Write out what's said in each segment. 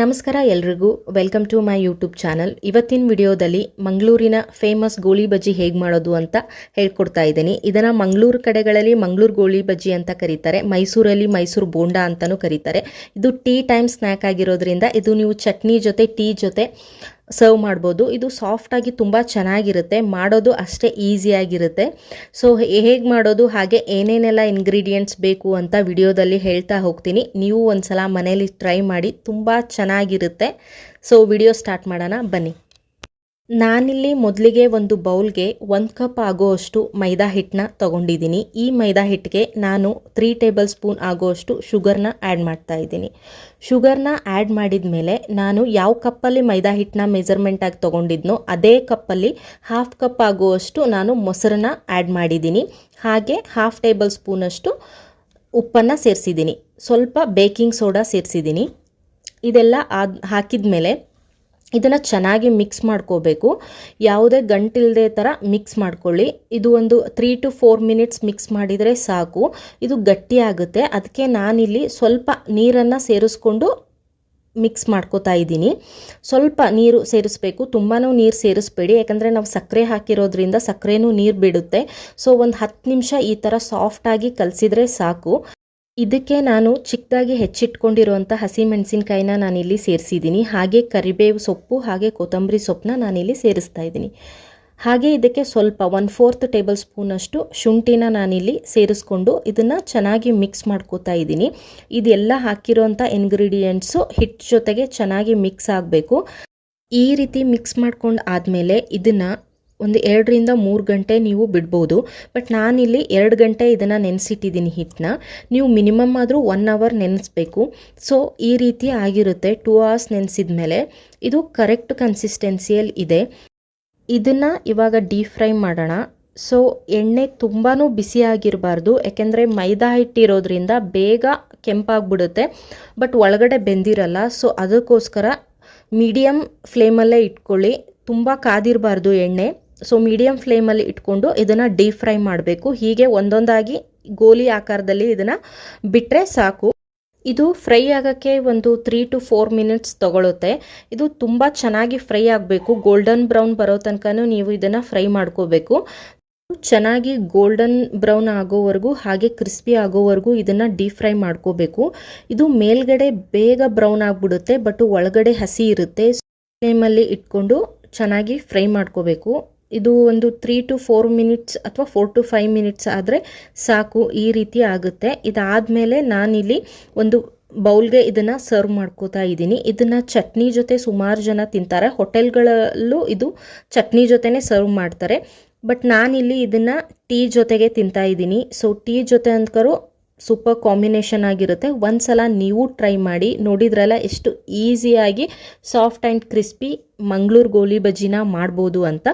ನಮಸ್ಕಾರ ಎಲ್ರಿಗೂ. Welcome to my YouTube channel ಇವತ್ತಿನ ವಿಡಿಯೋದಲ್ಲಿ ಮಂಗಳೂರಿನ ಫೇಮಸ್ ಗೋಳಿ ಬಜ್ಜಿ ಹೇಗೆ ಮಾಡೋದು ಅಂತ ಹೇಳ್ಕೊಡ್ತಾ ಇದ್ದೀನಿ. ಇದನ್ನು ಮಂಗಳೂರು ಕಡೆಗಳಲ್ಲಿ ಮಂಗಳೂರು ಗೋಳಿ ಬಜ್ಜಿ ಅಂತ ಕರೀತಾರೆ. ಮೈಸೂರಲ್ಲಿ ಮೈಸೂರು ಬೋಂಡಾ ಅಂತಲೂ ಕರೀತಾರೆ. ಇದು ಟೀ ಟೈಮ್ ಸ್ನ್ಯಾಕ್ ಆಗಿರೋದ್ರಿಂದ ಇದು ನೀವು ಚಟ್ನಿ ಜೊತೆ, ಟೀ ಜೊತೆ ಸರ್ವ್ ಮಾಡ್ಬೋದು. ಇದು ಸಾಫ್ಟಾಗಿ ತುಂಬ ಚೆನ್ನಾಗಿರುತ್ತೆ. ಮಾಡೋದು ಅಷ್ಟೇ ಈಸಿಯಾಗಿರುತ್ತೆ ಸೊ ಹೇಗೆ ಮಾಡೋದು? ಹಾಗೆ ಏನೇನೆಲ್ಲ ಇಂಗ್ರೀಡಿಯೆಂಟ್ಸ್ ಬೇಕು ಅಂತ ವಿಡಿಯೋದಲ್ಲಿ ಹೇಳ್ತಾ ಹೋಗ್ತೀನಿ. ನೀವು ಒಂದು ಸಲ ಮನೇಲಿ ಟ್ರೈ ಮಾಡಿ ತುಂಬ ಚೆನ್ನಾಗಿರುತ್ತೆ. ಸೊ ವಿಡಿಯೋ ಸ್ಟಾರ್ಟ್ ಮಾಡೋಣ. ಬನ್ನಿ. ನಾನಿಲ್ಲಿ ಮೊದಲಿಗೆ ಒಂದು ಬೌಲ್ಗೆ ಒಂದು ಕಪ್ ಆಗೋವಷ್ಟು ಮೈದಾ ಹಿಟ್ಟನ್ನ ತೊಗೊಂಡಿದ್ದೀನಿ. ಈ ಮೈದಾ ಹಿಟ್ಟಿಗೆ ನಾನು ತ್ರೀ ಟೇಬಲ್ ಸ್ಪೂನ್ ಆಗೋವಷ್ಟು ಶುಗರ್ನ ಆ್ಯಡ್ ಮಾಡ್ತಾ ಇದ್ದೀನಿ. ಶುಗರ್ನ ಆ್ಯಡ್ ಮಾಡಿದ ಮೇಲೆ ನಾನು ಯಾವ ಕಪ್ಪಲ್ಲಿ ಮೈದಾ ಹಿಟ್ಟನ್ನ ಮೆಜರ್ಮೆಂಟಾಗಿ ತೊಗೊಂಡಿದ್ನೋ ಅದೇ ಕಪ್ಪಲ್ಲಿ ಹಾಫ್ ಕಪ್ ಆಗುವಷ್ಟು ನಾನು ಮೊಸರನ್ನ ಆ್ಯಡ್ ಮಾಡಿದ್ದೀನಿ. ಹಾಗೆ ಹಾಫ್ ಟೇಬಲ್ ಸ್ಪೂನಷ್ಟು ಉಪ್ಪನ್ನು ಸೇರಿಸಿದ್ದೀನಿ. ಸ್ವಲ್ಪ ಬೇಕಿಂಗ್ ಸೋಡಾ ಸೇರಿಸಿದ್ದೀನಿ. ಇದೆಲ್ಲ ಆದ ಹಾಕಿದ ಮೇಲೆ ಇದನ್ನು ಚೆನ್ನಾಗಿ ಮಿಕ್ಸ್ ಮಾಡ್ಕೋಬೇಕು. ಯಾವುದೇ ಗಂಟಿಲ್ಲದೆ ಥರ ಮಿಕ್ಸ್ ಮಾಡ್ಕೊಳ್ಳಿ. ಇದು ಒಂದು three to four minutes mix ಮಾಡಿದರೆ ಸಾಕು. ಇದು ಗಟ್ಟಿ ಆಗುತ್ತೆ. ಅದಕ್ಕೆ ನಾನಿಲ್ಲಿ ಸ್ವಲ್ಪ ನೀರನ್ನು ಸೇರಿಸ್ಕೊಂಡು ಮಿಕ್ಸ್ ಮಾಡ್ಕೋತಾ ಇದ್ದೀನಿ. ಸ್ವಲ್ಪ ನೀರು ಸೇರಿಸ್ಬೇಕು. ತುಂಬಾ ನೀರು ಸೇರಿಸ್ಬೇಡಿ. ಯಾಕಂದರೆ ನಾವು ಸಕ್ಕರೆ ಹಾಕಿರೋದ್ರಿಂದ ಸಕ್ಕರೆನೂ ನೀರು ಬಿಡುತ್ತೆ. ಸೊ ಒಂದು ಹತ್ತು ನಿಮಿಷ ಈ ಥರ ಸಾಫ್ಟಾಗಿ ಕಲಸಿದ್ರೆ ಸಾಕು. ಇದಕ್ಕೆ ನಾನು ಚಿಕ್ಕದಾಗಿ ಹೆಚ್ಚಿಟ್ಕೊಂಡಿರುವಂಥ ಹಸಿಮೆಣಸಿನ್ಕಾಯಿನ ನಾನಿಲ್ಲಿ ಸೇರಿಸಿದ್ದೀನಿ. ಹಾಗೆ ಕರಿಬೇವು ಸೊಪ್ಪು, ಹಾಗೆ ಕೊತ್ತಂಬರಿ ಸೊಪ್ಪನ್ನ ನಾನಿಲ್ಲಿ ಸೇರಿಸ್ತಾ ಇದ್ದೀನಿ. ಹಾಗೆ ಇದಕ್ಕೆ ಸ್ವಲ್ಪ ಒನ್ ಫೋರ್ತ್ ಟೇಬಲ್ ಸ್ಪೂನಷ್ಟು ಶುಂಠಿನ ನಾನಿಲ್ಲಿ ಸೇರಿಸ್ಕೊಂಡು ಇದನ್ನು ಚೆನ್ನಾಗಿ ಮಿಕ್ಸ್ ಮಾಡ್ಕೋತಾ ಇದ್ದೀನಿ. ಇದೆಲ್ಲ ಹಾಕಿರೋಂಥ ಇಂಗ್ರೀಡಿಯೆಂಟ್ಸು ಹಿಟ್ಟು ಜೊತೆಗೆ ಚೆನ್ನಾಗಿ ಮಿಕ್ಸ್ ಆಗಬೇಕು. ಈ ರೀತಿ ಮಿಕ್ಸ್ ಮಾಡ್ಕೊಂಡು ಆದಮೇಲೆ ಇದನ್ನು ಒಂದು ಎರಡರಿಂದ ಮೂರು ಗಂಟೆ ನೀವು ಬಿಡ್ಬೋದು. ಬಟ್ ನಾನಿಲ್ಲಿ ಎರಡು ಗಂಟೆ ಇದನ್ನು ನೆನೆಸಿಟ್ಟಿದ್ದೀನಿ ಹಿಟ್ಟನ್ನ ನೀವು ಮಿನಿಮಮ್ ಆದರೂ ಒನ್ ಅವರ್ ನೆನೆಸ್ಬೇಕು. ಸೊ ಈ ರೀತಿ ಆಗಿರುತ್ತೆ ಟೂ ಅವರ್ಸ್ ನೆನೆಸಿದ ಮೇಲೆ ಇದು ಕರೆಕ್ಟ್ ಕನ್ಸಿಸ್ಟೆನ್ಸಿಯಲ್ಲಿ ಇದೆ. ಇದನ್ನು ಇವಾಗ ಡೀಪ್ ಫ್ರೈ ಮಾಡೋಣ. ಸೊ ಎಣ್ಣೆ ತುಂಬಾ ಬಿಸಿಯಾಗಿರಬಾರ್ದು ಯಾಕೆಂದರೆ ಮೈದಾ ಹಿಟ್ಟಿರೋದ್ರಿಂದ ಬೇಗ ಕೆಂಪಾಗ್ಬಿಡುತ್ತೆ. ಬಟ್ ಒಳಗಡೆ ಬೆಂದಿರಲ್ಲ. ಸೊ ಅದಕ್ಕೋಸ್ಕರ ಮೀಡಿಯಮ್ ಫ್ಲೇಮಲ್ಲೇ ಇಟ್ಕೊಳ್ಳಿ. ತುಂಬ ಕಾದಿರಬಾರ್ದು ಎಣ್ಣೆ. ಸೊ ಮೀಡಿಯಮ್ ಫ್ಲೇಮಲ್ಲಿ ಇಟ್ಕೊಂಡು ಇದನ್ನು ಡೀಪ್ ಫ್ರೈ ಮಾಡಬೇಕು. ಹೀಗೆ ಒಂದೊಂದಾಗಿ ಗೋಲಿ ಆಕಾರದಲ್ಲಿ ಇದನ್ನು ಬಿಟ್ಟರೆ ಸಾಕು. ಇದು ಫ್ರೈ ಆಗೋಕ್ಕೆ ಒಂದು ತ್ರೀ ಟು ಫೋರ್ ಮಿನಿಟ್ಸ್ ತಗೊಳುತ್ತೆ. ಇದು ತುಂಬ ಚೆನ್ನಾಗಿ ಫ್ರೈ ಆಗಬೇಕು. ಗೋಲ್ಡನ್ ಬ್ರೌನ್ ಬರೋ ತನಕನೂ ನೀವು ಇದನ್ನು ಫ್ರೈ ಮಾಡ್ಕೋಬೇಕು. ಚೆನ್ನಾಗಿ ಗೋಲ್ಡನ್ ಬ್ರೌನ್ ಆಗೋವರೆಗೂ ಹಾಗೆ ಕ್ರಿಸ್ಪಿ ಆಗೋವರೆಗೂ ಇದನ್ನು ಡೀಪ್ ಫ್ರೈ ಮಾಡ್ಕೋಬೇಕು. ಇದು ಮೇಲ್ಗಡೆ ಬೇಗ ಬ್ರೌನ್ ಆಗಿಬಿಡುತ್ತೆ ಬಟ್ ಒಳಗಡೆ ಹಸಿ ಇರುತ್ತೆ. ಫ್ಲೇಮಲ್ಲಿ ಇಟ್ಕೊಂಡು ಚೆನ್ನಾಗಿ ಫ್ರೈ ಮಾಡ್ಕೋಬೇಕು. ಇದು ಒಂದು ತ್ರೀ ಟು ಫೋರ್ ಮಿನಿಟ್ಸ್ ಅಥವಾ ಫೋರ್ ಟು ಫೈವ್ ಮಿನಿಟ್ಸ್ ಆದರೆ ಸಾಕು, ಈ ರೀತಿ ಆಗುತ್ತೆ. ಇದಾದಮೇಲೆ ನಾನಿಲ್ಲಿ ಒಂದು ಬೌಲ್ಗೆ ಇದನ್ನು ಸರ್ವ್ ಮಾಡ್ಕೋತಾ ಇದ್ದೀನಿ. ಇದನ್ನು ಚಟ್ನಿ ಜೊತೆ ಸುಮಾರು ಜನ ತಿಂತಾರೆ. ಹೋಟೆಲ್ಗಳಲ್ಲೂ ಇದು ಚಟ್ನಿ ಜೊತೆನೇ ಸರ್ವ್ ಮಾಡ್ತಾರೆ. ಬಟ್ ನಾನಿಲ್ಲಿ ಇದನ್ನು ಟೀ ಜೊತೆಗೆ ತಿಂತಾ ಇದ್ದೀನಿ. ಸೊ ಟೀ ಜೊತೆ ಅಂದ್ಕರು ಸೂಪರ್ ಕಾಂಬಿನೇಷನ್ ಆಗಿರುತ್ತೆ. ಒಂದು ಸಲ ನೀವು ಟ್ರೈ ಮಾಡಿ ನೋಡಿದ್ರಲ್ಲ ಎಷ್ಟು ಈಸಿಯಾಗಿ ಸಾಫ್ಟ್ ಆ್ಯಂಡ್ ಕ್ರಿಸ್ಪಿ ಮಂಗಳೂರು ಗೋಲಿ ಬಜ್ಜಿನ ಮಾಡ್ಬೋದು ಅಂತ.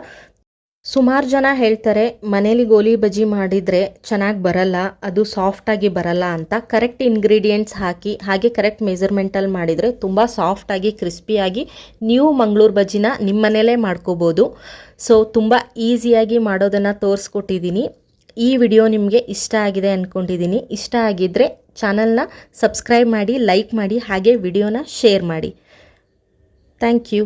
ಸುಮಾರು ಜನ ಹೇಳ್ತಾರೆ, ಮನೇಲಿ ಗೋಲಿ ಬಜ್ಜಿ ಮಾಡಿದರೆ ಚೆನ್ನಾಗಿ ಬರಲ್ಲ, ಅದು ಸಾಫ್ಟಾಗಿ ಬರಲ್ಲ ಅಂತ. ಕರೆಕ್ಟ್ ಇಂಗ್ರೀಡಿಯೆಂಟ್ಸ್ ಹಾಕಿ, ಹಾಗೆ ಕರೆಕ್ಟ್ ಮೆಜರ್ಮೆಂಟಲ್ಲಿ ಮಾಡಿದರೆ ತುಂಬ ಸಾಫ್ಟಾಗಿ ಕ್ರಿಸ್ಪಿಯಾಗಿ ನೀವು ಮಂಗಳೂರು ಬಜ್ಜಿನ ನಿಮ್ಮ ಮನೇಲೇ ಮಾಡ್ಕೋಬೋದು. ಸೊ ತುಂಬ ಈಸಿಯಾಗಿ ಮಾಡೋದನ್ನು ತೋರಿಸ್ಕೊಟ್ಟಿದ್ದೀನಿ ಈ ವಿಡಿಯೋ ನಿಮಗೆ ಇಷ್ಟ ಆಗಿದೆ ಅಂದ್ಕೊಂಡಿದ್ದೀನಿ ಇಷ್ಟ ಆಗಿದ್ದರೆ ಚಾನಲ್ನ ಸಬ್ಸ್ಕ್ರೈಬ್ ಮಾಡಿ ಲೈಕ್ ಮಾಡಿ, ಹಾಗೆ ವಿಡಿಯೋನ ಶೇರ್ ಮಾಡಿ. Thank you